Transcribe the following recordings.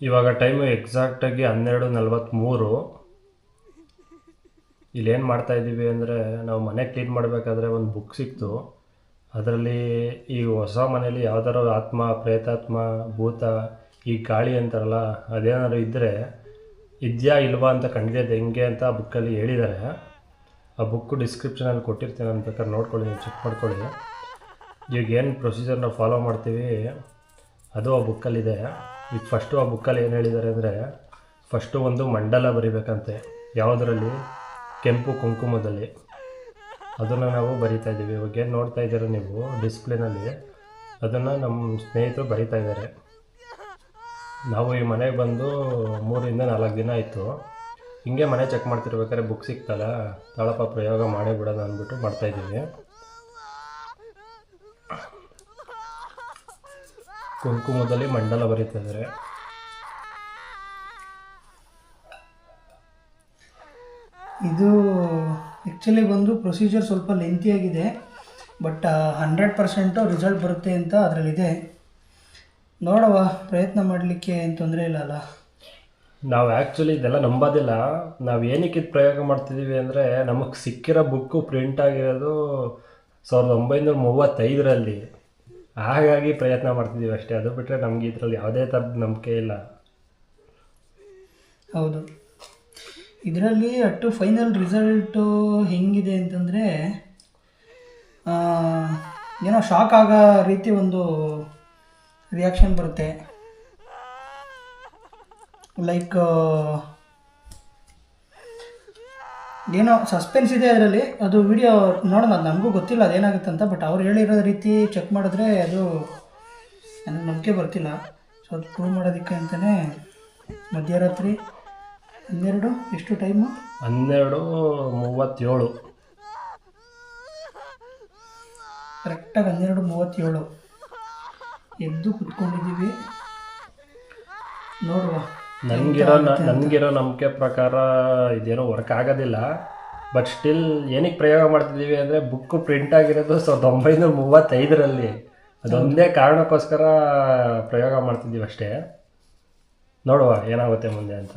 ಇವಾಗ ಟೈಮು ಎಕ್ಸಾಕ್ಟಾಗಿ ಹನ್ನೆರಡು ನಲ್ವತ್ತ್ಮೂರು ಇಲ್ಲೇನು ಮಾಡ್ತಾ ಇದ್ದೀವಿ ಅಂದರೆ ನಾವು ಮನೆ ಕ್ಲೀನ್ ಮಾಡಬೇಕಾದ್ರೆ ಒಂದು ಬುಕ್ ಸಿಕ್ತು. ಅದರಲ್ಲಿ ಈ ಹೊಸ ಮನೇಲಿ ಯಾವ್ದಾರು ಆತ್ಮ, ಪ್ರೇತಾತ್ಮ, ಭೂತ, ಈ ಗಾಳಿ ಅಂತಾರಲ್ಲ, ಅದೇನಾದ್ರು ಇದ್ದರೆ ಇದೆಯಾ ಇಲ್ವಾ ಅಂತ ಕಂಡಿದ್ದು ಹೆಂಗೆ ಅಂತ ಆ ಬುಕ್ಕಲ್ಲಿ ಹೇಳಿದ್ದಾರೆ ಆ ಬುಕ್ಕು ಡಿಸ್ಕ್ರಿಪ್ಷನಲ್ಲಿ ಕೊಟ್ಟಿರ್ತೀನಿ ನಾನು ಬೇಕಾದ್ರೆ ನೋಡ್ಕೊಳ್ಳಿ ಚೆಕ್ ಮಾಡ್ಕೊಳ್ಳಿ. ಈಗ ಏನು ಪ್ರೊಸೀಜರ್ನ ಫಾಲೋ ಮಾಡ್ತೀವಿ, ಅದು ಆ ಬುಕ್ಕಲ್ಲಿದೆ ಈಗ ಫಸ್ಟು ಆ ಬುಕ್ಕಲ್ಲಿ ಏನು ಹೇಳಿದ್ದಾರೆ ಅಂದರೆ ಫಸ್ಟು ಒಂದು ಮಂಡಲ ಬರಿಬೇಕಂತೆ. ಯಾವುದರಲ್ಲಿ? ಕೆಂಪು ಕುಂಕುಮದಲ್ಲಿ. ಅದನ್ನು ನಾವು ಬರಿತಾ ಇದ್ದೀವಿ. ಇವಾಗ ಏನು ನೋಡ್ತಾ ಇದ್ದೀರ ನೀವು? ಡಿಸ್ಪ್ಲೇನಲ್ಲಿ ಅದನ್ನು ನಮ್ಮ ಸ್ನೇಹಿತರು ಬರಿತಾ ಇದ್ದಾರೆ. ನಾವು ಈ ಮನೆಗೆ ಬಂದು ಮೂರಿಂದ ನಾಲ್ಕು ದಿನ ಆಯಿತು. ಹಿಂಗೆ ಮನೆ ಚೆಕ್ ಮಾಡ್ತಿರ್ಬೇಕಾದ್ರೆ ಬುಕ್ ಸಿಗ್ತಲ್ಲ. ತಾಳಪ್ಪ ಪ್ರಯೋಗ ಮಾಡೇ ಬಿಡೋದು ಅಂದ್ಬಿಟ್ಟು ಮಾಡ್ತಾಯಿದ್ದೀವಿ ಕುಂಕುಮದಲ್ಲಿ ಮಂಡಲ ಬರೀತಾ ಇದ್ದಾರೆ. ಇದು ಆ್ಯಕ್ಚುಲಿ ಬಂದು ಪ್ರೊಸೀಜರ್ ಸ್ವಲ್ಪ ಲೆಂತಿಯಾಗಿದೆ ಬಟ್ ಹಂಡ್ರೆಡ್ ಪರ್ಸೆಂಟು ರಿಸಲ್ಟ್ ಬರುತ್ತೆ ಅಂತ ಅದರಲ್ಲಿದೆ. ನೋಡವ ಪ್ರಯತ್ನ ಮಾಡಲಿಕ್ಕೆ ಏನು ತೊಂದರೆ ಇಲ್ಲ ಅಲ್ಲ? ನಾವು ಆ್ಯಕ್ಚುಲಿ ಇದೆಲ್ಲ ನಂಬೋದಿಲ್ಲ. ನಾವು ಏನಕ್ಕೆ ಇದು ಪ್ರಯೋಗ ಮಾಡ್ತಿದ್ದೀವಿ ಅಂದರೆ ನಮಗೆ ಸಿಕ್ಕಿರೋ ಬುಕ್ಕು ಪ್ರಿಂಟ್ ಆಗಿರೋದು ಸಾವಿರದ ಒಂಬೈನೂರ ಮೂವತ್ತೈದರಲ್ಲಿ. ಹಾಗಾಗಿ ಪ್ರಯತ್ನ ಮಾಡ್ತಿದ್ದೀವಿ ಅಷ್ಟೇ. ಅದು ಬಿಟ್ಟರೆ ನಮಗೆ ಇದರಲ್ಲಿ ಯಾವುದೇ ಥರದ ನಂಬಿಕೆ ಇಲ್ಲ. ಹೌದು. ಇದರಲ್ಲಿ ಅಟ್ಟು ಫೈನಲ್ ರಿಸಲ್ಟು ಹೆಂಗಿದೆ ಅಂತಂದರೆ ಏನೋ ಶಾಕ್ ಆಗೋ ರೀತಿ ಒಂದು ರಿಯಾಕ್ಷನ್ ಬರುತ್ತೆ. ಲೈಕ್ ಏನೋ ಸಸ್ಪೆನ್ಸ್ ಇದೆ ಅದರಲ್ಲಿ. ಅದು ವಿಡಿಯೋ ನೋಡೋಣ ಅದು ನಮಗೂ ಗೊತ್ತಿಲ್ಲ ಅದೇನಾಗುತ್ತೆ ಅಂತ ಬಟ್ ಅವ್ರು ಹೇಳಿರೋ ರೀತಿ ಚೆಕ್ ಮಾಡಿದ್ರೆ ಅದು ನನಗೆ ನಂಬಿಕೆ ಬರ್ತಿಲ್ಲ. ಸೊ ಅದು ಪ್ರೂವ್ ಮಾಡೋದಕ್ಕೆ ಅಂತಲೇ ಮಧ್ಯರಾತ್ರಿ ಹನ್ನೆರಡು ಎಷ್ಟು ಟೈಮು ಹನ್ನೆರಡು ಮೂವತ್ತೇಳು. ಕರೆಕ್ಟಾಗಿ ಹನ್ನೆರಡು ಮೂವತ್ತೇಳು. ಎದ್ದು ಕುತ್ಕೊಂಡಿದ್ದೀವಿ. ನೋಡುವ. ನನಗಿರೋ ನನಗಿರೋ ನಂಬಿಕೆ ಪ್ರಕಾರ ಇದೇನೋ ವರ್ಕ್ ಆಗೋದಿಲ್ಲ. ಬಟ್ ಸ್ಟಿಲ್ ಏನಕ್ಕೆ ಪ್ರಯೋಗ ಮಾಡ್ತಿದ್ದೀವಿ ಅಂದರೆ ಬುಕ್ಕು ಪ್ರಿಂಟ್ ಆಗಿರೋದು ಸಾವಿರದ ಒಂಬೈನೂರ ಮೂವತ್ತೈದರಲ್ಲಿ. ಅದೊಂದೇ ಕಾರಣಕ್ಕೋಸ್ಕರ ಪ್ರಯೋಗ ಮಾಡ್ತಿದ್ದೀವಿ ಅಷ್ಟೇ. ನೋಡುವ ಏನಾಗುತ್ತೆ ಮುಂದೆ ಅಂತ.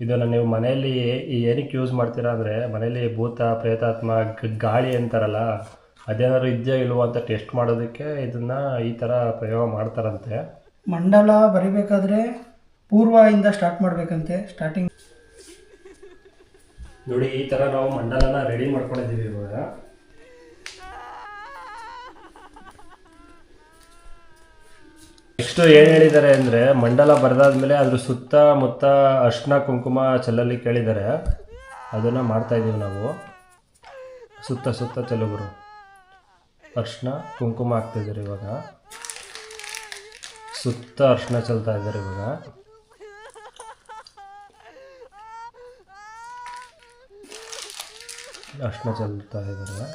ಇದನ್ನು ನೀವು ಮನೆಯಲ್ಲಿ ಈ ಏನಕ್ಕೆ ಯೂಸ್ ಮಾಡ್ತೀರಾ ಅಂದರೆ ಮನೇಲಿ ಭೂತ ಪ್ರೇತಾತ್ಮ ಗಾಳಿ ಅಂತಾರಲ್ಲ ಅದೇನಾದ್ರು ಇದೆಯಾ ಇಲ್ವೋ ಅಂತ ಟೆಸ್ಟ್ ಮಾಡೋದಕ್ಕೆ ಇದನ್ನು ಈ ಥರ ಪ್ರಯೋಗ ಮಾಡ್ತಾರಂತೆ. ಮಂಡಲ ಬರಿಬೇಕಾದ್ರೆ ಪೂರ್ವದಿಂದ ಸ್ಟಾರ್ಟ್ ಮಾಡಬೇಕಂತೆ ಸ್ಟಾರ್ಟಿಂಗ್ ನೋಡಿ, ಈ ಥರ ನಾವು ಮಂಡಲನ ರೆಡಿ ಮಾಡ್ಕೊಂಡಿದ್ದೀವಿ ಇವಾಗ. ನೆಕ್ಸ್ಟ್ ಏನು ಹೇಳಿದ್ದಾರೆ ಅಂದರೆ, ಮಂಡಲ ಬರೆದಾದ್ಮೇಲೆ ಅದ್ರ ಸುತ್ತ ಮುತ್ತ ಅರ್ಶಿನ ಕುಂಕುಮ ಚೆಲ್ಲಲ್ಲಿ ಕೇಳಿದ್ದಾರೆ. ಅದನ್ನು ಮಾಡ್ತಾ ಇದ್ದೀವಿ ನಾವು. ಸುತ್ತ ಸುತ್ತ ಚೆಲುಗರು ಅರ್ಶಿನ ಕುಂಕುಮ ಹಾಕ್ತಿದ್ದಾರೆ ಇವಾಗ. ಸುತ್ತ ಅರ್ಶಿನ ಚೆಲ್ತಾ ಇದ್ದಾರೆ ಇವಾಗ. ಅರ್ಶಿನ ಚೆಲ್ತಾ ಇದ್ದಾರೆ.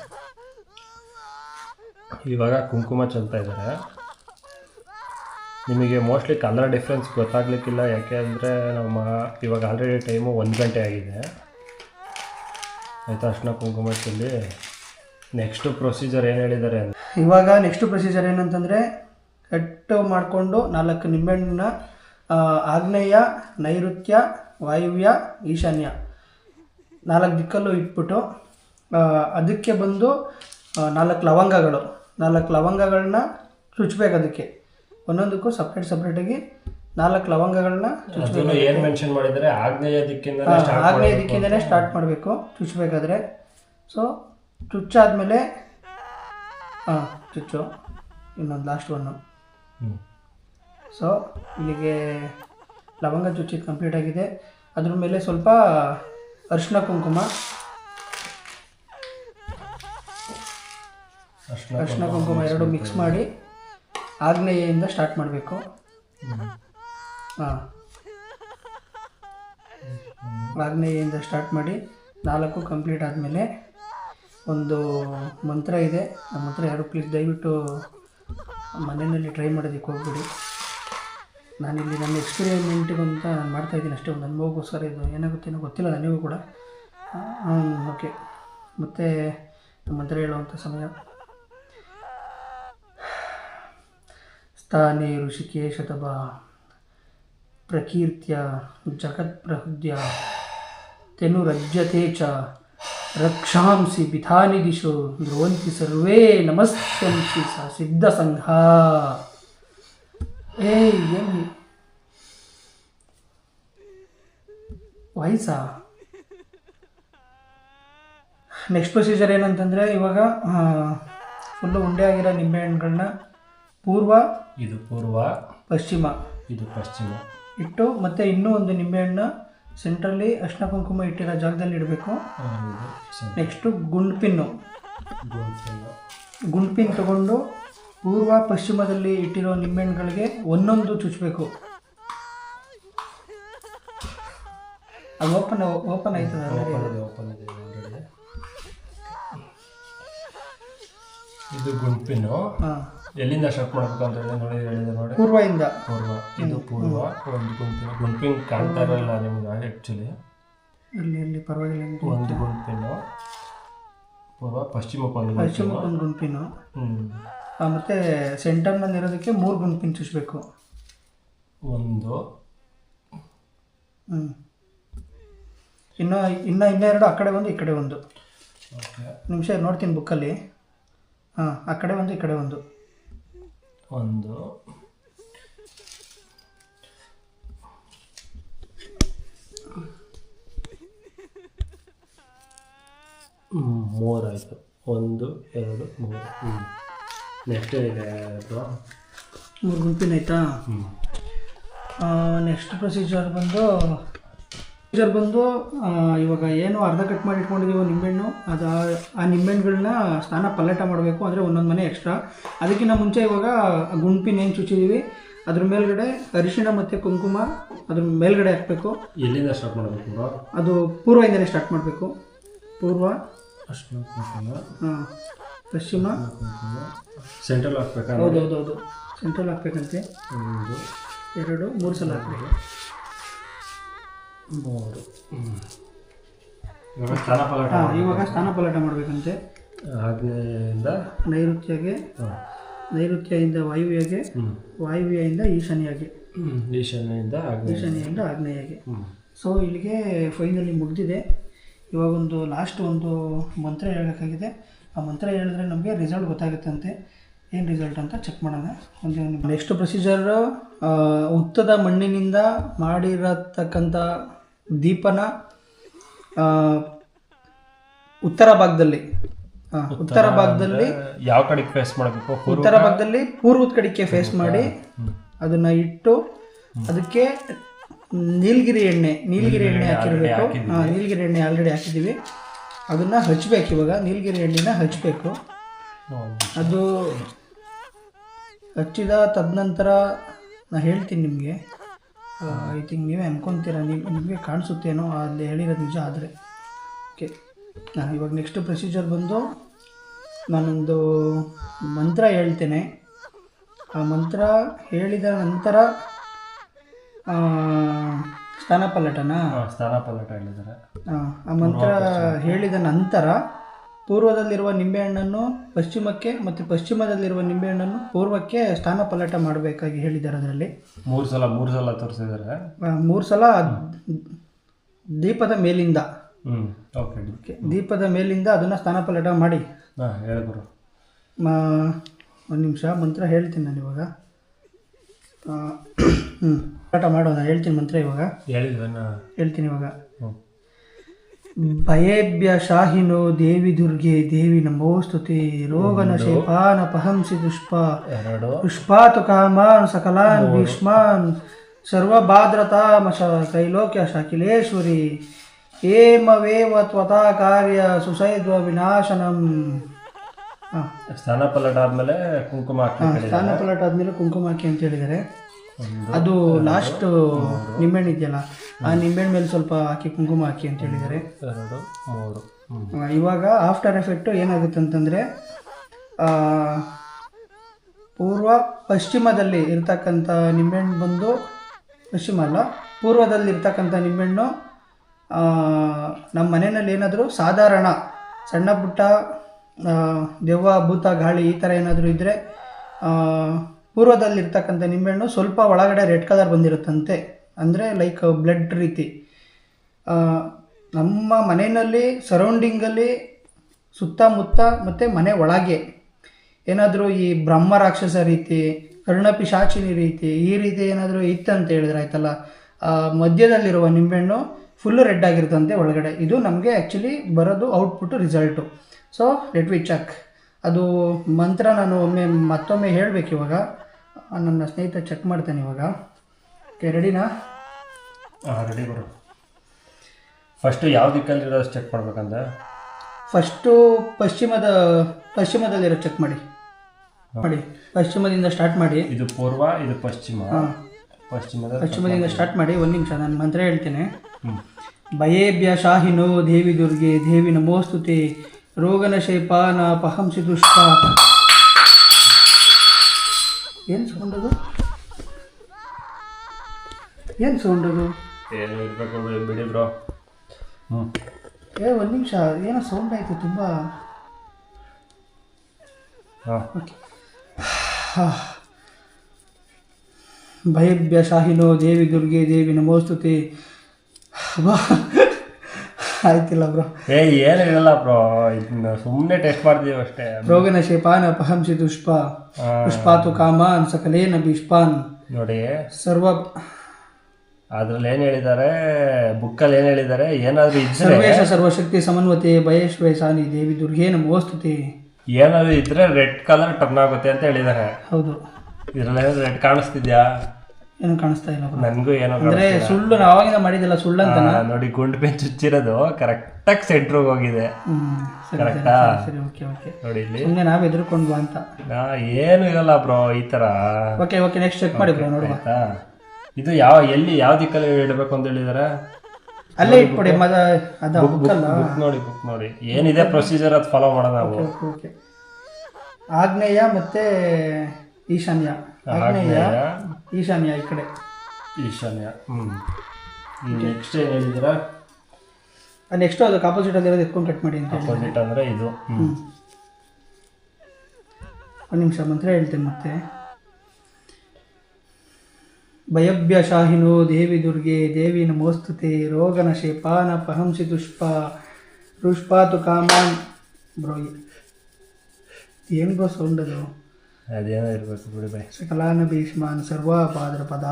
ಇವಾಗ ಕುಂಕುಮ ಚೆಲ್ತಾ ಇದ್ದಾರೆ. ನಿಮಗೆ ಮೋಸ್ಟ್ಲಿ ಕಲರ್ ಡಿಫ್ರೆನ್ಸ್ ಗೊತ್ತಾಗ್ಲಿಕ್ಕಿಲ್ಲ, ಯಾಕೆ ಅಂದರೆ ನಮ್ಮ ಇವಾಗ ಆಲ್ರೆಡಿ ಟೈಮು ಒಂದು ಗಂಟೆ ಆಗಿದೆ. ಆಯಿತಾ, ಅರ್ಶಿನ ಕುಂಕುಮ ಚೆಲ್ಲಿ ನೆಕ್ಸ್ಟು ಪ್ರೊಸೀಜರ್ ಏನು ಹೇಳಿದ್ದಾರೆ ಇವಾಗ ನೆಕ್ಸ್ಟ್ ಪ್ರೊಸೀಜರ್ ಏನಂತಂದರೆ ಕಟ್ ಮಾಡಿಕೊಂಡು ನಾಲ್ಕು ನಿಂಬೆಹಣ್ಣನ್ನ ಆಗ್ನೇಯ, ನೈಋತ್ಯ, ವಾಯುವ್ಯ, ಈಶಾನ್ಯ ನಾಲ್ಕು ದಿಕ್ಕಲ್ಲೂ ಇಟ್ಬಿಟ್ಟು ಅದಕ್ಕೆ ಬಂದು ನಾಲ್ಕು ಲವಂಗಗಳು. ನಾಲ್ಕು ಲವಂಗಗಳನ್ನ ಚುಚ್ಚಬೇಕು ಅದಕ್ಕೆ. ಒಂದೊಂದಕ್ಕೂ ಸಪ್ರೇಟ್ ಸಪ್ರೇಟಾಗಿ ನಾಲ್ಕು ಲವಂಗಗಳನ್ನ ಮಾಡಿದರೆ ಏನು ಮೆನ್ಷನ್ ಮಾಡಿದ್ದಾರೆ ಆಗ್ನೇಯ ದಿಕ್ಕಿಂದ ಆಗ್ನೇಯ ದಿಕ್ಕಿಂದನೇ ಸ್ಟಾರ್ಟ್ ಮಾಡಬೇಕು ಚುಚ್ಚಬೇಕಾದ್ರೆ ಸೊ ಚುಚ್ಚಾದ್ಮೇಲೆ ಹಾಂ ಚುಚ್ಚು. ಇನ್ನೊಂದು ಲಾಸ್ಟ್ ಒನ್ನು ಸೊ ಇಲ್ಲಿಗೆ ಲವಂಗ ಚುಚ್ಚಿ ಕಂಪ್ಲೀಟ್ ಆಗಿದೆ. ಅದ್ರ ಮೇಲೆ ಸ್ವಲ್ಪ ಅರಿಶಿನ ಕುಂಕುಮ ಅರ್ಶಿನ ಕುಂಕುಮ ಎರಡು ಮಿಕ್ಸ್ ಮಾಡಿ ಆಗ್ನೇಯಿಂದ ಸ್ಟಾರ್ಟ್ ಮಾಡಬೇಕು. ಹಾಂ. ಆಗ್ನೇಯಿಂದ ಸ್ಟಾರ್ಟ್ ಮಾಡಿ ನಾಲ್ಕು ಕಂಪ್ಲೀಟ್ ಆದಮೇಲೆ ಒಂದು ಮಂತ್ರ ಇದೆ. ಆ ಮಂತ್ರ ಯಾರು ಪ್ಲೀಸ್ ದಯವಿಟ್ಟು ಮನೆಯಲ್ಲಿ ಟ್ರೈ ಮಾಡೋದಕ್ಕೆ ಹೋಗ್ಬಿಡಿ. ನಾನಿಲ್ಲಿ ನನ್ನ ಎಕ್ಸ್ಪೆರಿಮೆಂಟಿಗೆ ಅಂತ ನಾನು ಮಾಡ್ತಾಯಿದ್ದೀನಿ ಅಷ್ಟೇ. ಒಂದು ಅನುಭವಕ್ಕೋಸ್ಕರ ಇದು ಏನಾಗುತ್ತೇನೋ ಗೊತ್ತಿಲ್ಲ ನನಗೂ ಕೂಡ. ಓಕೆ ಮತ್ತು ಮಂತ್ರ ಹೇಳುವಂಥ ಸಮಯ. ಸ್ಥಾನೇ ಋಷಿಕೇಶತಭ ಪ್ರಕೀರ್ತ್ಯ ಜಗತ್ಪ್ರಹೃದ್ಯ ತೆನುರಜ್ಯತೆ ಚ. ರಕ್ಷಾಂಸಿ ಪಿಥಾನಿ ದಿಶು. ಧ್ರುವಂತಿ ಸರ್ವೇ ನಮಸ್ತಂಸಿ ಸ ಸಿದ್ಧ ಸಂಘ. ಏ ಏನು ವಯಸ್ಸಾ? ನೆಕ್ಸ್ಟ್ ಪ್ರೊಸೀಜರ್ ಏನಂತಂದರೆ ಇವಾಗ ಫುಲ್ಲು ಉಂಡೆ ಆಗಿರೋ ನಿಂಬೆಹಣ್ಣುಗಳನ್ನ ಪೂರ್ವ ಇದು ಪೂರ್ವ ಪಶ್ಚಿಮ. ಇದು ಪಶ್ಚಿಮ. ಇಟ್ಟು ಮತ್ತೆ ಇನ್ನೂ ಒಂದು ನಿಂಬೆಹಣ್ಣು ಸೆಂಟ್ರಲ್ಲಿ ಅರ್ಶಿನ ಕುಂಕುಮ ಇಟ್ಟಿರೋ ಜಾಗದಲ್ಲಿ ಇಡಬೇಕು. ನೆಕ್ಸ್ಟು ಗುಂಡು ಪಿನ್ನು. ಗುಂಡು ಪಿನ್ ತಗೊಂಡು ಪೂರ್ವ ಪಶ್ಚಿಮದಲ್ಲಿ ಇಟ್ಟಿರೋ ನಿಂಬೆಹಣ್ಣುಗಳಿಗೆ ಒಂದೊಂದು ಚುಚ್ಚಬೇಕು ಅದು ಓಪನ್ ಓಪನ್ ಆಯ್ತದ ಇದು ಗುಂಪಿನು ಹಾಂ. ಎಲ್ಲಿಂದ ಸ್ಟಾರ್ಟ್ ಮಾಡ್ಬೇಕು ಅಂತ ಹೇಳಿ ನೋಡಿ ಹೇಳಿದೆ ನೋಡಿ. ಪೂರ್ವದಿಂದ. ಪೂರ್ವ. ಇದು ಪೂರ್ವ. ಒಂದು ಗುಂಪಿನ ಗುಂಪಿನ ಕಾಣ್ತಾ ಇರಲ್ಲ ನಿಮ್ಗೆ ಆ್ಯಕ್ಚುಲಿ ಇಲ್ಲಿ ಇಲ್ಲಿ ಪರವಾಗಿಲ್ಲ ಅಂತ ಒಂದು ಗುಂಪಿನ. ಪೂರ್ವ ಪಶ್ಚಿಮ ಒಂದು ಪಶ್ಚಿಮ ಒಂದು ಗುಂಪಿನ. ಆ, ಮತ್ತೆ ಸೆಂಟರ್ನಲ್ಲಿ ಇರೋದಕ್ಕೆ ಮೂರು ಗುಂಪಿನ ಚುಚ್ಚಬೇಕು ಒಂದು. ಹ್ಞೂ ಇನ್ನು ಇನ್ನು ಇನ್ನೆರಡು ಆ ಕಡೆ ಒಂದು ಈ ಕಡೆ ಒಂದು. ನಿಮಿಷ ನೋಡ್ತೀನಿ ಬುಕ್ಕಲ್ಲಿ ಹಾಂ ಆ ಕಡೆ ಒಂದು ಈ ಕಡೆ ಒಂದು. ಒಂದು. ಮೂರಾಯಿತು. ಒಂದು ಎರಡು ಮೂರು. ಹ್ಞೂ ನೆಕ್ಸ್ಟ್ ಇದೆ ಮೂರು ಗುಂಪಿನ ಆಯಿತಾ? ಹ್ಞೂ ನೆಕ್ಸ್ಟ್ ಪ್ರೊಸೀಜರ್ ಬಂದು ಪ್ರೊಸೀಜರ್ ಬಂದು ಇವಾಗ ಏನು ಅರ್ಧ ಕಟ್ ಮಾಡಿ ಇಟ್ಕೊಂಡಿದ್ದೀವೋ ನಿಂಬೆಹಣ್ಣು ಅದು ಆ- ನಿಂಬೆಹಣ್ಣುಗಳನ್ನ ಸ್ನಾನ ಪಲ್ಲಟ ಮಾಡಬೇಕು ಅಂದರೆ ಒಂದೊಂದು ಮನೆ ಎಕ್ಸ್ಟ್ರಾ ಅದಕ್ಕಿಂತ ಮುಂಚೆ ಇವಾಗ ಗುಂಪಿನ ಏನು ಚುಚ್ಚಿದ್ದೀವಿ ಅದ್ರ ಮೇಲ್ಗಡೆ ಅರಿಶಿಣ ಮತ್ತು ಕುಂಕುಮ ಅದ್ರ ಮೇಲ್ಗಡೆ ಹಾಕಬೇಕು. ಎಲ್ಲಿಂದ ಸ್ಟಾರ್ಟ್ ಮಾಡಬೇಕು ಬ್ರೋ ಅದು ಪೂರ್ವದಿಂದಲೇ ಸ್ಟಾರ್ಟ್ ಮಾಡಬೇಕು. ಪೂರ್ವ ಅಷ್ಟು ಹಾಂ ಪಶ್ಚಿಮ. ಸೆಂಟ್ರಲ್ ಹಾಕ್ಬೇಕು ಹೌದು ಹೌದು ಹೌದು ಸೆಂಟ್ರಲ್ ಹಾಕ್ಬೇಕಂತೆ. ಎರಡು ಮೂರು ಸಲ ಹಾಕ್ಬೇಕು. ಮೂರು. ಇವಾಗ ಸ್ಥಾನ ಪಲಾಟ ಹಾಂ ಇವಾಗ ಪಲ್ಲಟ ಮಾಡಬೇಕಂತೆ. ಆಗ್ನೇಯಿಂದ ನೈಋತ್ಯಗೆ ನೈಋತ್ಯದಿಂದ ವಾಯುವ್ಯಗೆ ವಾಯುವ್ಯದಿಂದ ಈಶಾನ್ಯಗೆ. ಈಶಾನ್ಯದಿಂದ ಈಶಾನ್ಯದಿಂದ ಆಗ್ನೇಯಗೆ. ಸೊ ಇಲ್ಲಿಗೆ ಫೈನಲಿ ಮುಗಿದಿದೆ. ಇವಾಗ ಒಂದು ಲಾಸ್ಟ್ ಒಂದು ಮಂತ್ರ ಹೇಳಬೇಕಾಗಿದೆ. ಆ ಮಂತ್ರ ಹೇಳಿದ್ರೆ ನಮಗೆ ರಿಸಲ್ಟ್ ಗೊತ್ತಾಗುತ್ತಂತೆ. ಏನು ರಿಸಲ್ಟ್ ಅಂತ ಚೆಕ್ ಮಾಡೋಣ. ಒಂದು ನೆಕ್ಸ್ಟ್ ಪ್ರೊಸೀಜರ್ ಉತ್ತದ ಮಣ್ಣಿನಿಂದ ಮಾಡಿರತಕ್ಕಂಥ ದೀಪನ ಉತ್ತರ ಭಾಗದಲ್ಲಿ ಉತ್ತರ ಭಾಗದಲ್ಲಿ ಯಾವ ಕಡೆ ಫೇಸ್ ಮಾಡಬೇಕು? ಉತ್ತರ ಭಾಗದಲ್ಲಿ ಪೂರ್ವದ ಕಡೆಗೆ ಫೇಸ್ ಮಾಡಿ ಅದನ್ನ ಇಟ್ಟು ಅದಕ್ಕೆ ನೀಲಗಿರಿ ಎಣ್ಣೆ ನೀಲಗಿರಿ ಎಣ್ಣೆ ಹಾಕಿರ್ಬೇಕು. ಹಾ, ನೀಲಗಿರಿ ಎಣ್ಣೆ ಆಲ್ರೆಡಿ ಹಾಕಿದ್ದೀವಿ. ಅದನ್ನ ಹಚ್ಬೇಕು ಇವಾಗ ನೀಲಗಿರಿ ಎಣ್ಣೆನ ಹಚ್ಚಬೇಕು ಒಂದು ಅದು ಹಚ್ಚಿದ ತದನಂತರ ನಾ ಹೇಳ್ತೀನಿ ನಿಮಗೆ. ಐ ಥಿಂಕ್ ನೀವೇ ಅನ್ಕೊತೀರ? ನೀವು ನಿಮಗೆ ಕಾಣಿಸುತ್ತೇನೋ ಅಲ್ಲಿ ಹೇಳಿರೋದು ನಿಜ ಆದರೆ. ಓಕೆ ನಾನು ಇವಾಗ ನೆಕ್ಸ್ಟ್ ಪ್ರೊಸೀಜರ್ ಬಂದು ನಾನೊಂದು ಮಂತ್ರ ಹೇಳ್ತೇನೆ. ಆ ಮಂತ್ರ ಹೇಳಿದ ನಂತರ ಸ್ಥಾನ ಪಲ್ಲಟನಾ? ಹಾಂ ಸ್ಥಾನ ಹೇಳಿದ್ದಾರೆ. ಆ, ಆ ಮಂತ್ರ ಹೇಳಿದ ನಂತರ ಪೂರ್ವದಲ್ಲಿರುವ ನಿಂಬೆಹಣ್ಣನ್ನು ಪಶ್ಚಿಮಕ್ಕೆ ಮತ್ತು ಪಶ್ಚಿಮದಲ್ಲಿರುವ ನಿಂಬೆಹಣ್ಣನ್ನು ಪೂರ್ವಕ್ಕೆ ಸ್ಥಾನ ಪಲ್ಲಟ ಮಾಡಬೇಕಾಗಿ ಹೇಳಿದ್ದಾರೆ ಅದರಲ್ಲಿ ಮೂರು ಸಲ ಮೂರು ಸಲ ತೋರಿಸಿದ್ದಾರೆ ಮೂರು ಸಲ ದೀಪದ ಮೇಲಿಂದ ಓಕೆ ದೀಪದ ಮೇಲಿಂದ ಅದನ್ನು ಸ್ಥಾನ ಪಲ್ಲಟ ಮಾಡಿ ಒಂದು ನಿಮಿಷ ಮಂತ್ರ ಹೇಳ್ತೀನಿ ನಾನು ಇವಾಗ ಹ್ಞೂ ಪಲ್ಲಟ ಮಾಡೋಣ ಹೇಳ್ತೀನಿ ಮಂತ್ರ ಇವಾಗ ಹೇಳ್ತೀನಿ ಇವಾಗ ಭಯೇಭ್ಯ ಶಾಹಿನೋ ದೇವಿ ದುರ್ಗೆ ದೇವಿ ನಮೋಸ್ತುತಿ ರೋಗನ ಶೇಪಾನ ಪಹಂಸಿ ದುಷ್ಪ ಪುಷ್ಪಾತು ಕಾಮಾನ್ ಸಕಲಾನ್ ಭೀಷ್ಮಾನ್ ಸರ್ವಭಾದ್ರತಾಮಶ ತ್ರೈಲೋಕ್ಯ ಶಕಿಲೇಶ್ವರಿ ಏಮವೇವ ತ್ವತಾ ಕಾರ್ಯ ಸುಸೈದ್ವ ವಿನಾಶನಂ. ಸ್ಥಾನ ಪಲಾಟ ಆದಮೇಲೆ ಕುಂಕುಮ ಸ್ಥಾನ ಪಲಟ ಆದ್ಮೇಲೆ ಕುಂಕುಮ ಹಾಕಿ ಅಂತ ಹೇಳಿದ್ದಾರೆ. ಅದು ಲಾಸ್ಟ್ ನಿಂಬೆಹಣ್ಣು ಇದೆಯಲ್ಲ ಆ ನಿಂಬೆಹಣ್ಣು ಮೇಲೆ ಸ್ವಲ್ಪ ಹಾಕಿ ಕುಂಕುಮ ಹಾಕಿ ಅಂತ ಹೇಳಿದ್ದಾರೆ. ಎರಡು ಮೂರು ಹ್ಞೂ ಇವಾಗ ಆಫ್ಟರ್ ಎಫೆಕ್ಟ್ ಏನಾಗುತ್ತೆ ಅಂತಂದರೆ ಪೂರ್ವ ಪಶ್ಚಿಮದಲ್ಲಿ ಇರ್ತಕ್ಕಂಥ ನಿಂಬೆಹಣ್ಣು ಬಂದು ಪಶ್ಚಿಮ ಅಲ್ಲ ಪೂರ್ವದಲ್ಲಿ ಇರ್ತಕ್ಕಂಥ ನಿಂಬೆಹಣ್ಣು ನಮ್ಮ ಮನೆಯಲ್ಲಿ ಏನಾದರೂ ಸಾಧಾರಣ ಸಣ್ಣ ಪುಟ್ಟ ದೆವ್ವ ಭೂತ ಗಾಳಿ ಈ ಥರ ಏನಾದರೂ ಇದ್ದರೆ ಪೂರ್ವದಲ್ಲಿರ್ತಕ್ಕಂಥ ನಿಂಬೆಹಣ್ಣು ಸ್ವಲ್ಪ ಒಳಗಡೆ ರೆಡ್ ಕಲರ್ ಬಂದಿರುತ್ತಂತೆ. ಅಂದರೆ ಲೈಕ್ ಬ್ಲಡ್ ರೀತಿ. ನಮ್ಮ ಮನೆಯಲ್ಲಿ ಸರೌಂಡಿಂಗಲ್ಲಿ ಸುತ್ತಮುತ್ತ ಮತ್ತು ಮನೆ ಒಳಗೆ ಏನಾದರೂ ಈ ಬ್ರಹ್ಮ ರಾಕ್ಷಸ ರೀತಿ ಕರ್ಣಪಿಶಾಚಿನಿ ರೀತಿ ಈ ರೀತಿ ಏನಾದರೂ ಇತ್ತಂತ ಹೇಳಿದ್ರೆ ಆಯ್ತಲ್ಲ ಮಧ್ಯದಲ್ಲಿರುವ ನಿಂಬೆಹಣ್ಣು ಫುಲ್ಲು ರೆಡ್ ಆಗಿರುತ್ತಂತೆ ಒಳಗಡೆ. ಇದು ನಮಗೆ ಆ್ಯಕ್ಚುಲಿ ಬರೋದು output result so let we check ಅದು ಮಂತ್ರ ನಾನು ಒಮ್ಮೆ ಮತ್ತೊಮ್ಮೆ ಹೇಳಬೇಕು ಇವಾಗ. ನನ್ನ ಸ್ನೇಹಿತ ಚೆಕ್ ಮಾಡ್ತಾನೆ ಇವಾಗ. ಓಕೆ ರೆಡಿನಾ ಹಾಂ ರೆಡಿ ಬರು ಫಸ್ಟು ಯಾವ ದಿಕ್ಕಲ್ಲಿರೋದು ಚೆಕ್ ಮಾಡ್ಬೇಕಂದ್ರೆ ಫಸ್ಟು ಪಶ್ಚಿಮದ ಪಶ್ಚಿಮದಲ್ಲಿರೋ ಚೆಕ್ ಮಾಡಿ. ಮಾಡಿ. ಪಶ್ಚಿಮದಿಂದ ಸ್ಟಾರ್ಟ್ ಮಾಡಿ. ಇದು ಪೂರ್ವ ಇದು ಪಶ್ಚಿಮ. ಪಶ್ಚಿಮದ ಪಶ್ಚಿಮದಿಂದ ಸ್ಟಾರ್ಟ್ ಮಾಡಿ ಒಂದು ನಿಮಿಷ ನಾನು ಮಂತ್ರ ಹೇಳ್ತೇನೆ. ಭಯೇಭ್ಯ ಶಾಹಿನೋ ದೇವಿ ದುರ್ಗೆ ದೇವಿ ನಮೋಸ್ತುತೆ. ರೋಗನಶೆ ಪಾನ ಪಹಂಸಿ ದುಷ್ಟ ಏನು ಸೌಂಡ್ ಅದು? ಏನು ಸೌಂಡ್ ಅದು? ಏನು ಇರಬೇಕು ಬಿಡಿ ಬ್ರೋ ಹ್ಞೂ ಏ ಒಂದು ನಿಮಿಷ ಏನೋ ಸೌಂಡ್ ಆಯಿತು ತುಂಬ. ಹಾಂ. ಭಯಭ್ಯ ಶಾಹಿನೋ ದೇವಿ ದುರ್ಗೆ ದೇವಿ ನಮೋಸ್ತುತಿ. ಆಯ್ತಿಲ್ಲ ಬ್ರೋ ಏ ಏನು ಹೇಳಲ್ಲ ಬ್ರೋ ಇದನ್ನ ಸುಮ್ಮನೆ ಟೆಸ್ಟ್ ಮಾಡ್ತೀವಿ ಅಷ್ಟೇ. ರೋಗನ ಶೇಪಾನ ಪಹಂಸಿ ದುಷ್ಪ. ಪುಷ್ಪಾತು ಕಾಮಾನ್ ಸಕಲೇನ ಭೀಷ್ಪಾನ್. ನೋಡಿ. ಸರ್ವ ಅದ್ರಲ್ಲಿ ಏನು ಹೇಳಿದ್ದಾರೆ? ಬುಕ್ಕಲ್ಲಿ ಏನು ಹೇಳಿದ್ದಾರೆ? ಏನಾದರೂ ಇದ್ರೆ ಸರ್ವೇಶ ಸರ್ವಶಕ್ತಿ ಸಮನ್ವತೆ ಭಯೇಶ್ವೇಶಾನಿ ದೇವಿ ದುರ್ಗೆ ಮೋಸ್ತುತಿ. ಏನಾದರೂ ಇದ್ರೆ ರೆಡ್ ಕಲರ್ ಟರ್ನ್ ಆಗುತ್ತೆ ಅಂತ ಹೇಳಿದ್ದಾರೆ. ಹೌದು. ಇದರಲ್ಲಿ ರೆಡ್ ಕಾಣಿಸ್ತಿದ್ಯಾ? ಏನು ಕಾಣಿಸ್ತಾ ಇಲ್ಲ ನನಗೂ ಏನೋ ಅಂದ್ರೆ ಸುಳ್ಳು ನಾವು ಅವಾಗಿಂದ ಮಾಡಿದಿಲ್ಲ ಸುಳ್ಳು ಅಂತ ಆ, ನೋಡಿ ಗುಂಡು ಪೆನ್ ಚುಚ್ಚಿರೋದು ಕರೆಕ್ಟಾಗಿ ಸೆಂಟ್ರಿಗೆ ಹೋಗಿದೆ. ಹ್ಮ್ ಸರಿ ಕರೆಕ್ಟಾ ಸರಿ ಓಕೆ ಓಕೆ ನೋಡಿ ಇಲ್ಲಿ. ಸುಮ್ಮನೆ ನಾವು ಎದುರ್ಕೊಂಡ್ವಾ ಅಂತ. ಆ, ಏನು ಇರಲ್ಲ ಬ್ರೋ ಈ ತರ. ಓಕೆ ಓಕೆ ನೆಕ್ಸ್ಟ್ ಚೆಕ್ ಮಾಡಿ ಬ್ರೋ ನೋಡಿ ಆಯ್ತಾ? ಇದು ಯಾವ ಎಲ್ಲಿ ಯಾವ ದಿಕ್ಕಲ್ಲಿ ಇಡಬೇಕು ಅಂತ ಹೇಳಿದಾರೆ? ಅಲ್ಲೇ ಇಟ್ಬಿಡಿ ಮದ ಅದ ಬುಕ್ಕಲ್ಲ ಬುಕ್ ನೋಡಿ ಬುಕ್ ನೋಡಿ. ಏನಿದೆ ಪ್ರೊಸೀಜರ್ ಅದು ಫಾಲೋ ಮಾಡೋಣ ನಾವು. ಓಕೆ ಆಗ್ನೇಯ ಮತ್ತೆ ಈಶಾನ್ಯ. ಆಗ್ನೇಯ ಈಶಾನ್ಯ ಈ ಕಡೆ. ಈಶಾನ್ಯ. ಹ್ಞೂ ನೆಕ್ಸ್ಟ್ ಏನು ಹೇಳಿದ್ದೀರಾ? ನೆಕ್ಸ್ಟ್ ಅದಕ್ಕೆ ಆಪೋಸಿಟ್ ಅಲ್ಲಿ ಇರೋದು ಎತ್ಕೊಂಡು ಕಟ್ ಮಾಡಿ ಅಂತ ಆಪೋಸಿಟ್ ಅಂದರೆ ಇದು. ಒಂದು ನಿಮಿಷ ಮಂತ್ರ ಹೇಳ್ತೇನೆ ಮತ್ತೆ. ಭಯಭ್ಯ ಶಾಹಿನೋ ದೇವಿ ದುರ್ಗೆ ದೇವಿ ನಮೋಸ್ತುತೆ ರೋಗನ ಪಾನ ಪಹಂಸಿ ದುಷ್ಪ ರುಷ್ಪಾತು ಕಾಮಾನ್. ಬ್ರೋ ಏನು ಬ್ರೋ ಸೌಂಡ್ ಅದು? ಅದೇನೋ ಇರಬೇಕು ಬಿಡಿ ಬೈ. ಸಕಲಾನ ಭೀಷ್ಮಾನ್ ಸರ್ವ ಪಾದ್ರಪದ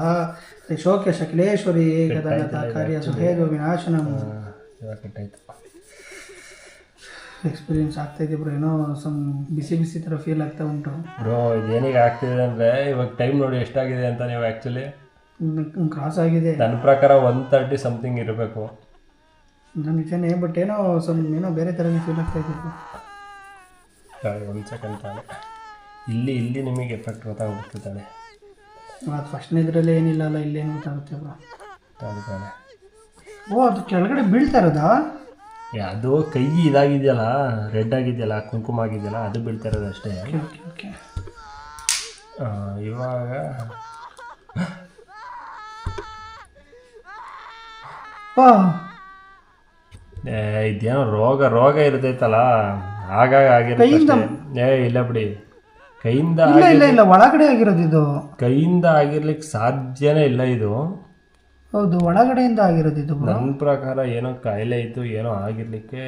ಶೋಕ್ಯ ಶಕಲೇಶ್ವರಿ ಗದಗತ ಕಾರ್ಯ ಸುಹೇದು ವಿನಾಶನಂ. ಇವಾಗ ಕಟ್ಟಾಯ್ತು ಎಕ್ಸ್ಪೀರಿಯನ್ಸ್ ಆಗ್ತಾ ಇದೆ ಬ್ರೋ ಏನೋ ಸಮ್ ಬಿಸಿ ಬಿಸಿ ಥರ ಫೀಲ್ ಆಗ್ತಾ ಉಂಟು. ಬ್ರೋ ಇದೇನಿಗೆ ಆಗ್ತಿದೆ ಅಂದರೆ ಇವಾಗ ಟೈಮ್ ನೋಡಿ ಎಷ್ಟಾಗಿದೆ ಅಂತ ನೀವು ಆ್ಯಕ್ಚುಲಿ ಕ್ರಾಸ್ ಆಗಿದೆ. ನನ್ನ ಪ್ರಕಾರ ಒನ್ ತರ್ಟಿ ಸಮಥಿಂಗ್ ಇರಬೇಕು. ನನಗೆ ಬಟ್ ಏನೋ ಸಮ್ ಏನೋ ಬೇರೆ ಥರನೇ ಫೀಲ್ ಆಗ್ತಾ ಇದೆ. ಒಂದು ಸೆಕೆಂಡ್ ತಾಳೆ ಇಲ್ಲಿ ಇಲ್ಲಿ ನಿಮಗೆ ಎಫೆಕ್ಟ್ ಗೊತ್ತಾಗ್ಬಿಡ್ತು ಫಸ್ಟ್ ಅದು ಫಸ್ಟ್ನೇ ಇದರಲ್ಲಿ ಏನಿಲ್ಲ ಅಲ್ಲ ಇಲ್ಲೇನು ಗೊತ್ತಾಗುತ್ತೆ ಬ್ರೋ ಓ ಅದು ಕೆಳಗಡೆ ಬೀಳ್ತಾ ಇರೋದಾ? ಏ, ಅದು ಕೈ ಇದಾಗಿದೆಯಲ್ಲ ರೆಡ್ ಆಗಿದೆಯಲ್ಲ ಕುಂಕುಮ ಆಗಿದೆಯಲ್ಲ ಅದು ಬೀಳ್ತಾ ಇರೋದು ಅಷ್ಟೇ. ಓಕೆ ಓಕೆ ಓಕೆ ಆ, ಇವಾಗ ಓ. ಏ, ಇದೇನೋ ರೋಗ ರೋಗ ಇರ್ತೈತಲ್ಲ ಆಗಾಗ ಆಗಿರುತ್ತೆ ಅಷ್ಟೇ. ಏ ಇಲ್ಲ ಬಿಡಿ. ಕೈಯಿಂದ ಇಲ್ಲ ಇಲ್ಲ ಇಲ್ಲ ಒಳಗಡೆ ಆಗಿರೋದು ಇದು. ಕೈಯಿಂದ ಆಗಿರ್ಲಿಕ್ಕೆ ಸಾಧ್ಯನೇ ಇಲ್ಲ ಇದು. ಹೌದು ಒಳಗಡೆಯಿಂದ ಆಗಿರೋದು ಇದು ನನ್ನ ಪ್ರಕಾರ ಏನೋ ಕಾಯಿಲೆ ಇತ್ತು ಏನೋ ಆಗಿರ್ಲಿಕ್ಕೆ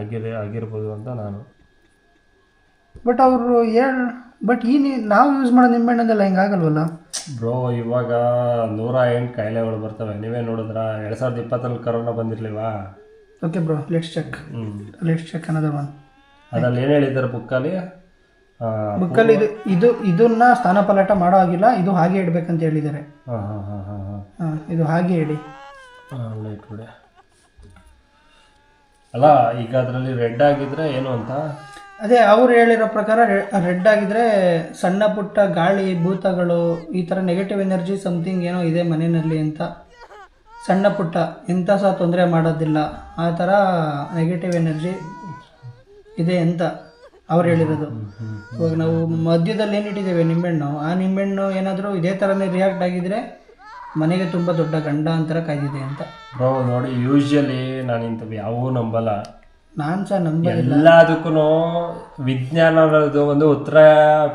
ಆಗಿರ ಆಗಿರ್ಬೋದು ಅಂತ ನಾನು. ಬಟ್ ಅವರು ಹೇಳ್ ಬಟ್ ಈ ನೀ ನಾವು ಯೂಸ್ ಮಾಡೋ ನಿಂಬೆಹಣ್ಣದೆಲ್ಲ ಹಿಂಗಾಗಲ್ವಲ್ಲ ಬ್ರೋ ಇವಾಗ ನೂರ ಎಂಟು ಕಾಯಿಲೆಗಳು ಬರ್ತವೆ. ನೀವೇ ನೋಡಿದ್ರ ಎರಡು ಸಾವಿರದ ಇಪ್ಪತ್ತರಲ್ಲಿ ಕರೋನಾ ಬಂದಿರ್ಲಿವಾ? ಓಕೆ ಬ್ರೋ ಲೆಟ್ಸ್ ಚೆಕ್ ಹ್ಞೂ ಲೆಟ್ಸ್ ಚೆಕ್ ಅನ್ನೋದರ್ ಒನ್ ಅದ್ರಲ್ಲಿ ಏನು ಹೇಳಿದ್ದಾರೆ ಬುಕ್ಕಲ್ಲಿ ಬುಕ್ಕಲ್ಲಿ ಇದು ಇದು ಇದನ್ನ ಸ್ಥಾನ ಪಲಾಟ ಮಾಡೋ ಆಗಿಲ್ಲ ಇದು ಹಾಗೆ ಇಡ್ಬೇಕಂತ ಹೇಳಿದ್ದಾರೆ. ಹಾಂ ಹಾಂ ಹಾಂ ಹಾಂ ಹಾಂ. ಹಾಂ ಇದು ಹಾಗೆ ಹೇಳಿ. ಅಲ್ಲ ಈಗ ಅದರಲ್ಲಿ ರೆಡ್ ಆಗಿದ್ರೆ ಏನು ಅಂತ? ಅದೇ ಅವ್ರು ಹೇಳಿರೋ ಪ್ರಕಾರ ರೆಡ್ ಆಗಿದ್ರೆ ಸಣ್ಣ ಪುಟ್ಟ ಗಾಳಿ ಭೂತಗಳು ಈ ಥರ ನೆಗೆಟಿವ್ ಎನರ್ಜಿ ಸಮಥಿಂಗ್ ಏನೋ ಇದೆ ಮನೆಯಲ್ಲಿ ಅಂತ. ಸಣ್ಣ ಪುಟ್ಟ ಎಂಥ ಸಹ ತೊಂದರೆ ಮಾಡೋದಿಲ್ಲ. ಆ ಥರ ನೆಗೆಟಿವ್ ಎನರ್ಜಿ ಇದೆ ಅಂತ. ಅವ್ರು ಹೇಳಿರೋದು. ಇವಾಗ ನಾವು ಮಧ್ಯದಲ್ಲಿ ಏನಿಟ್ಟಿದ್ದೇವೆ ನಿಂಬೆಹಣ್ಣು. ಆ ನಿಂಬೆಹಣ್ಣು ಏನಾದರೂ ಇದೇ ಥರನೇ ರಿಯಾಕ್ಟ್ ಆಗಿದ್ರೆ ಮನೆಗೆ ತುಂಬ ದೊಡ್ಡ ಗಂಡ ಅಂತರ ಕಾಯ್ದಿದೆ ಅಂತ. ಬ್ರೋ ನೋಡಿ ಯೂಶಲಿ ನಾನು ಇಂಥವು ಯಾವೂ ನಂಬಲ್ಲ. ನಾನು ಸಹ ಎಲ್ಲ ಎಲ್ಲದಕ್ಕೂ ವಿಜ್ಞಾನ ಅನ್ನೋದು ಒಂದು ಉತ್ತರ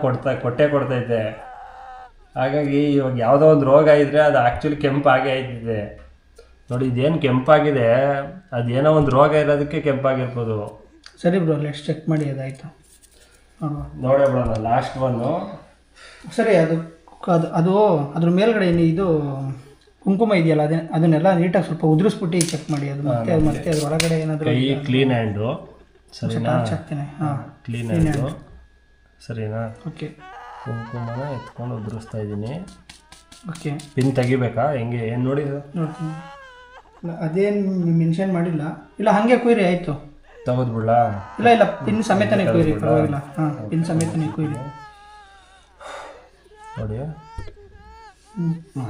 ಕೊಡ್ತಾ ಕೊಟ್ಟೆ ಕೊಡ್ತೈತೆ. ಹಾಗಾಗಿ ಇವಾಗ ಯಾವುದೋ ಒಂದು ರೋಗ ಇದ್ದರೆ ಅದು ಆ್ಯಕ್ಚುಲಿ ಕೆಂಪಾಗೇ ಆಯ್ತಿದೆ ನೋಡಿ ಇದೇನು ಕೆಂಪಾಗಿದೆ ಅದೇನೋ ಒಂದು ರೋಗ ಇರೋದಕ್ಕೆ ಕೆಂಪಾಗಿರ್ಬೋದು. ಸರಿ ಬ್ರೋ ಲೆಟ್ಸ್ ಚೆಕ್ ಮಾಡಿ ಅದಾಯಿತು. ನೋಡೇ ಬಿಡೋಣ ಲಾಸ್ಟ್ ಒನ್ನು ಸರಿ ಅದು ಅದು ಅದು ಅದ್ರ ಮೇಲ್ಗಡೆ ಏನು ಇದು ಕುಂಕುಮ ಇದೆಯಲ್ಲ ಅದೇ ಅದನ್ನೆಲ್ಲ ನೀಟಾಗಿ ಸ್ವಲ್ಪ ಉದುರಿಸ್ಬಿಟ್ಟು ಚೆಕ್ ಮಾಡಿ ಅದು ಮತ್ತೆ ಮತ್ತೆ ಅದ್ರ ಒಳಗಡೆ ಏನಾದರೂ ಕೈ ಕ್ಲೀನ್ ಹ್ಯಾಂಡು ಸರಿನಾ? ಹಾಕ್ತೇನೆ. ಹಾಂ ಕ್ಲೀನ್ ಹ್ಯಾಂಡು ಸರಿನಾ? ಓಕೆ ಕುಂಕುಮನ ಎತ್ಕೊಂಡು ಉದುರಿಸ್ತಾ ಇದ್ದೀನಿ. ಓಕೆ ಪಿನ್ ತೆಗಿಬೇಕಾ? ಹೆಂಗೆ? ಏನು ನೋಡಿದ್ರು? ನೋಡ್ತೀನಿ. ಅದೇನು ಮೆನ್ಷನ್ ಮಾಡಿಲ್ಲ. ಇಲ್ಲ ಹಾಗೆ ಕುಯ್ರಿ ಆಯಿತು. ತೆಗೆದ್ಬಿಡ್ಲಾ? ಇಲ್ಲ ಇಲ್ಲ ಪಿನ್ ಸಮೇತನೇ ಕುಯ್ರಿ ಪರವಾಗಿಲ್ಲ. ಹಾಂ ಪಿನ್ ಸಮೇತನೇ ಕುಯ್ರಿ ನೋಡಿ. ಹ್ಞೂ